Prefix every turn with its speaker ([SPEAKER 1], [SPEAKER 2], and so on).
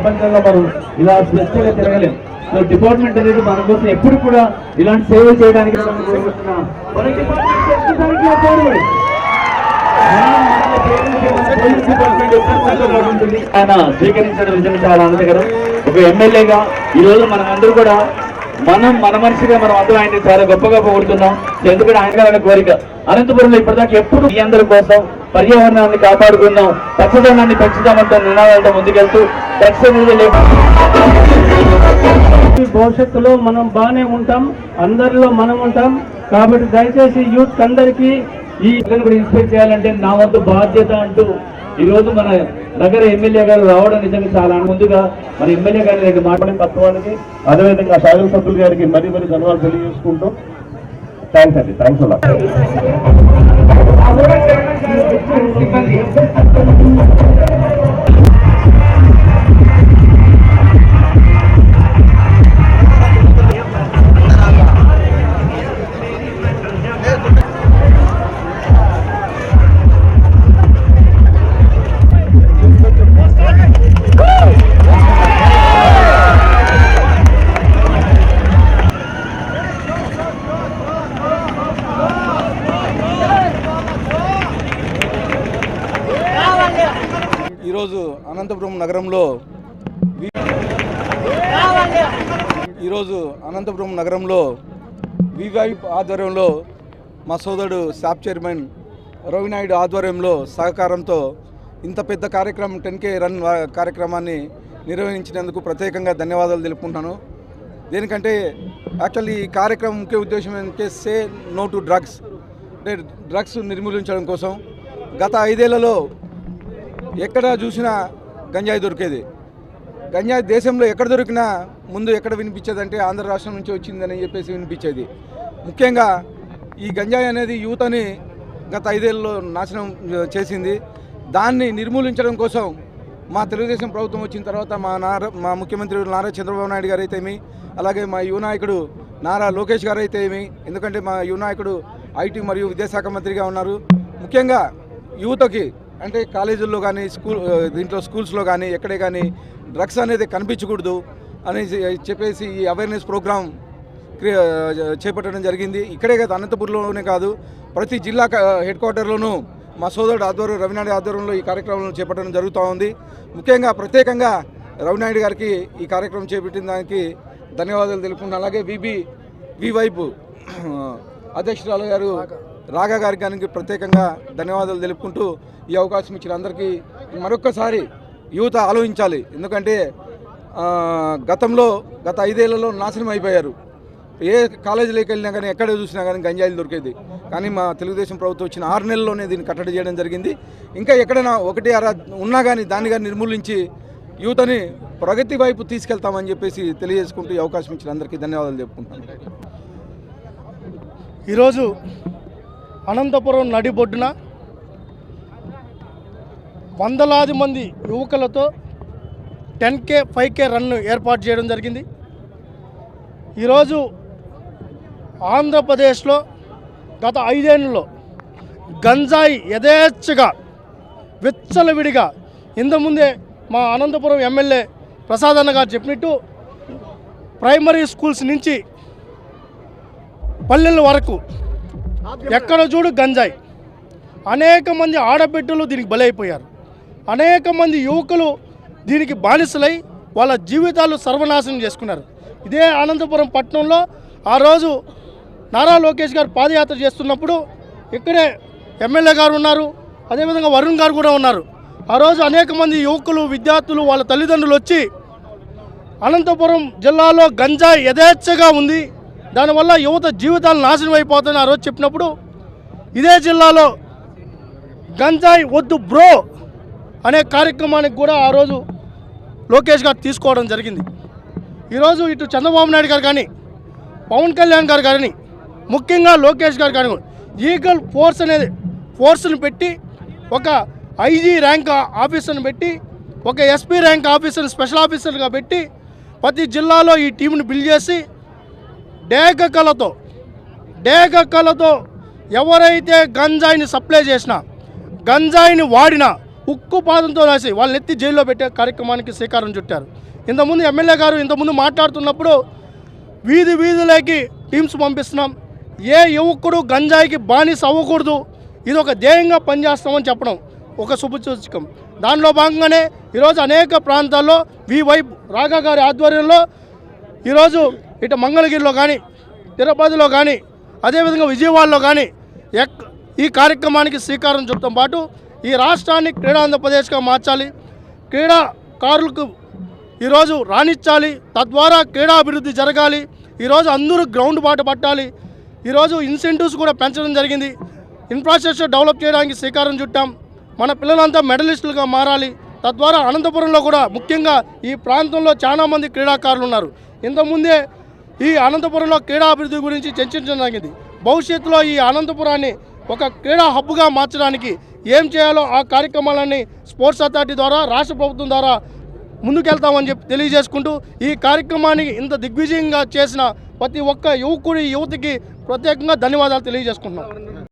[SPEAKER 1] ప్రపంచంలో మనం ఇలా స్వచ్ఛంగా తిరగలేం. సో డిపార్ట్మెంట్ అనేది మన కోసం ఎప్పుడు కూడా ఇలాంటి సేవలు చేయడానికి ఆయన స్వీకరించడం నిజంగా చాలా ఆనందకరం ఒక ఎమ్మెల్యేగా ఈ రోజు మనం అందరూ కూడా మనం మన మనిషిగా మనం అందరూ ఆయన చాలా గొప్పగా పోగొడుతున్నాం. ఎందుకంటే ఆయన కోరిక. అనంతపురంలో ఇప్పటిదాకా ఎప్పుడు మీ అందరి కోసం పర్యావరణాన్ని కాపాడుకుందాం పచ్చదనాన్ని పెంచుదామంటే నినాదాలతో ముందుకెళ్తూ డ్రగ్స్ అనేది
[SPEAKER 2] భవిష్యత్తులో మనం బాగానే ఉంటాం అందరిలో మనం ఉంటాం. కాబట్టి దయచేసి యూత్ అందరికీ
[SPEAKER 1] ఈ కూడా ఇన్స్పైర్ చేయాలంటే నా వంతు బాధ్యత అంటూ ఈ రోజు మన నగర ఎమ్మెల్యే గారు రావడం నిజంగా చాలా ముందుగా మన ఎమ్మెల్యే గారి దగ్గర మాట్లాడే కొత్త
[SPEAKER 3] అదేవిధంగా శాసన సభ్యులు గారికి మరీ మరీ ధన్యవాదాలు తెలియజేసుకుంటూ థ్యాంక్స్ అండి థ్యాంక్స్ అలా.
[SPEAKER 4] సిబ్బంది ఈరోజు అనంతపురం నగరంలో ఈరోజు అనంతపురం నగరంలో వివైప్ ఆధ్వర్యంలో మా సోదరుడు శాప్ చైర్మన్ రవినాయుడు ఆధ్వర్యంలో సహకారంతో ఇంత పెద్ద కార్యక్రమం టెన్ కే రన్ కార్యక్రమాన్ని నిర్వహించినందుకు ప్రత్యేకంగా ధన్యవాదాలు తెలుపుకుంటాను దేనికంటే యాక్చువల్లీ ఈ కార్యక్రమం ముఖ్య ఉద్దేశం ఏంటంటే సే నో టు డ్రగ్స్. అంటే డ్రగ్స్ నిర్మూలించడం కోసం గత ఐదేళ్ళలో ఎక్కడ చూసినా గంజాయి దొరికేది. గంజాయి దేశంలో ఎక్కడ దొరికినా ముందు ఎక్కడ వినిపించేదంటే ఆంధ్ర రాష్ట్రం నుంచి వచ్చిందని చెప్పేసి వినిపించేది. ముఖ్యంగా ఈ గంజాయి అనేది యువతని గత ఐదేళ్ళలో నాశనం చేసింది. దాన్ని నిర్మూలించడం కోసం మా తెలుగుదేశం ప్రభుత్వం వచ్చిన తర్వాత మా నారా మా ముఖ్యమంత్రి నారా చంద్రబాబు నాయుడు గారు అయితే అలాగే మా యువ నాయకుడు నారా లోకేష్ గారు అయితే ఏమి ఎందుకంటే మా యువ నాయకుడు ఐటీ మరియు విద్యాశాఖ మంత్రిగా ఉన్నారు. ముఖ్యంగా యువతకి అంటే కాలేజీల్లో కానీ స్కూల్ దీంట్లో స్కూల్స్లో కానీ ఎక్కడే కానీ డ్రగ్స్ అనేది కనిపించకూడదు అని చెప్పేసి ఈ అవేర్నెస్ ప్రోగ్రామ్ చేపట్టడం జరిగింది. ఇక్కడే కాదు అనంతపురంలోనే కాదు ప్రతి జిల్లా హెడ్ క్వార్టర్లోనూ మా సోదరుడు ఆధ్వర్యం రవినాయుడు ఆధ్వర్యంలో ఈ కార్యక్రమం చేపట్టడం జరుగుతూ ఉంది. ముఖ్యంగా ప్రత్యేకంగా రవినాయుడు గారికి ఈ కార్యక్రమం చేపట్టిన దానికి ధన్యవాదాలు తెలుపుకున్నాను అలాగే విబి వి వైపు అధ్యక్షురాలు గారు రాగా గారి గారికి ప్రత్యేకంగా ధన్యవాదాలు తెలుపుకుంటూ ఈ అవకాశం ఇచ్చిన అందరికీ మరొక్కసారి యువత ఆలోచించాలి. ఎందుకంటే గతంలో గత ఐదేళ్ళలో నాశనం అయిపోయారు. ఏ కాలేజీలోకి వెళ్ళినా కానీ ఎక్కడ చూసినా కానీ గంజాయిలు దొరికేది. కానీ మా తెలుగుదేశం ప్రభుత్వం వచ్చిన ఆరు నెలల్లోనే దీన్ని కట్టడి చేయడం జరిగింది. ఇంకా ఎక్కడైనా ఒకటి అర ఉన్నా కానీ దాన్ని కానీ నిర్మూలించి యువతని ప్రగతి వైపు తీసుకెళ్తామని చెప్పేసి తెలియజేసుకుంటూ ఈ అవకాశం ఇచ్చిన అందరికీ ధన్యవాదాలు చెప్పుకుంటాను
[SPEAKER 5] ఈరోజు అనంతపురం నడిబొడ్డున వందలాది మంది యువకులతో ten K five K run ఏర్పాటు చేయడం జరిగింది. ఈరోజు ఆంధ్రప్రదేశ్లో గత ఐదేళ్ళలో గంజాయి యథేచ్ఛగా విచ్చలవిడిగా ఇంతకుముందే మా అనంతపురం ఎమ్మెల్యే ప్రసాదన్న గారు చెప్పినట్టు ప్రైమరీ స్కూల్స్ నుంచి పల్లెల వరకు ఎక్కడ చూడు గంజాయి. అనేక మంది ఆడబిడ్డలు దీనికి బలైపోయారు. అనేక మంది యువకులు దీనికి బానిసలై వాళ్ళ జీవితాలు సర్వనాశనం చేసుకున్నారు. ఇదే అనంతపురం పట్టణంలో ఆ రోజు నారా లోకేష్ గారు పాదయాత్ర చేస్తున్నప్పుడు ఇక్కడే ఎమ్మెల్యే గారు ఉన్నారు. అదేవిధంగా వరుణ్ గారు కూడా ఉన్నారు. ఆ రోజు అనేక మంది యువకులు విద్యార్థులు వాళ్ళ తల్లిదండ్రులు వచ్చి అనంతపురం జిల్లాలో గంజాయి యథేచ్ఛగా ఉంది. దానివల్ల యువత జీవితాలు నాశనం అయిపోతున్నారు ఆ రోజు చెప్పినప్పుడు ఇదే జిల్లాలో గంజాయి వద్దు బ్రో అనే కార్యక్రమానికి కూడా ఆ రోజు లోకేష్ గారు తీసుకోవడం జరిగింది. ఈరోజు ఇటు చంద్రబాబు నాయుడు గారు కానీ పవన్ కళ్యాణ్ గారు కానీ ముఖ్యంగా లోకేష్ గారు కానీ ఈగల్ ఫోర్స్ అనేది ఫోర్స్ని పెట్టి ఒక ఐజీ ర్యాంక్ ఆఫీసర్ని పెట్టి ఒక ఎస్పీ ర్యాంక్ ఆఫీసర్ని స్పెషల్ ఆఫీసర్గా పెట్టి ప్రతి జిల్లాలో ఈ టీంని బిల్డ్ చేసి డేగ కళతో డేగ కళతో ఎవరైతే గంజాయిని సప్లై చేసినా గంజాయిని వాడినా ఉక్కు పాదంతో రాసి వాళ్ళని ఎత్తి జైల్లో పెట్టే కార్యక్రమానికి శ్రీకారం చుట్టారు. ఇంతకుముందు ఎమ్మెల్యే గారు ఇంతకుముందు మాట్లాడుతున్నప్పుడు వీధి వీధులకి టీమ్స్ పంపిస్తున్నాం. ఏ యువకుడు గంజాయికి బానిస అవ్వకూడదు. ఇది ఒక ధ్యేయంగా పనిచేస్తామని చెప్పడం ఒక శుభసూచకం. దానిలో భాగంగానే ఈరోజు అనేక ప్రాంతాల్లో వి రాఘా గారి ఆధ్వర్యంలో ఈరోజు ఇటు మంగళగిరిలో కానీ తిరుపతిలో కానీ అదేవిధంగా విజయవాడలో కానీ ఎక్ ఈ కార్యక్రమానికి శ్రీకారం చుట్టడం పాటు ఈ రాష్ట్రాన్ని క్రీడా ఆంధ్రప్రదేశ్గా మార్చాలి. క్రీడాకారులకు ఈరోజు రాణించాలి. తద్వారా క్రీడా అభివృద్ధి జరగాలి. ఈరోజు అందరూ గ్రౌండ్ బాట పట్టాలి. ఈరోజు ఇన్సెంటివ్స్ కూడా పెంచడం జరిగింది. ఇన్ఫ్రాస్ట్రక్చర్ డెవలప్ చేయడానికి శ్రీకారం చుట్టాం. మన పిల్లలంతా మెడలిస్టులుగా మారాలి. తద్వారా అనంతపురంలో కూడా ముఖ్యంగా ఈ ప్రాంతంలో చాలామంది క్రీడాకారులు ఉన్నారు. ఇంతకుముందే ఈ అనంతపురంలో క్రీడా అభివృద్ధి గురించి చర్చించడం జరిగింది. భవిష్యత్తులో ఈ అనంతపురాన్ని ఒక క్రీడా హబ్గా మార్చడానికి ఏం చేయాలో ఆ కార్యక్రమాలన్నీ స్పోర్ట్స్ అథారిటీ ద్వారా రాష్ట్ర ప్రభుత్వం ద్వారా ముందుకెళ్తామని చెప్పి తెలియజేసుకుంటూ ఈ కార్యక్రమాన్ని ఇంత దిగ్విజయంగా చేసిన ప్రతి ఒక్క యువకుడి యువతికి ప్రత్యేకంగా ధన్యవాదాలు తెలియజేసుకుంటున్నాం.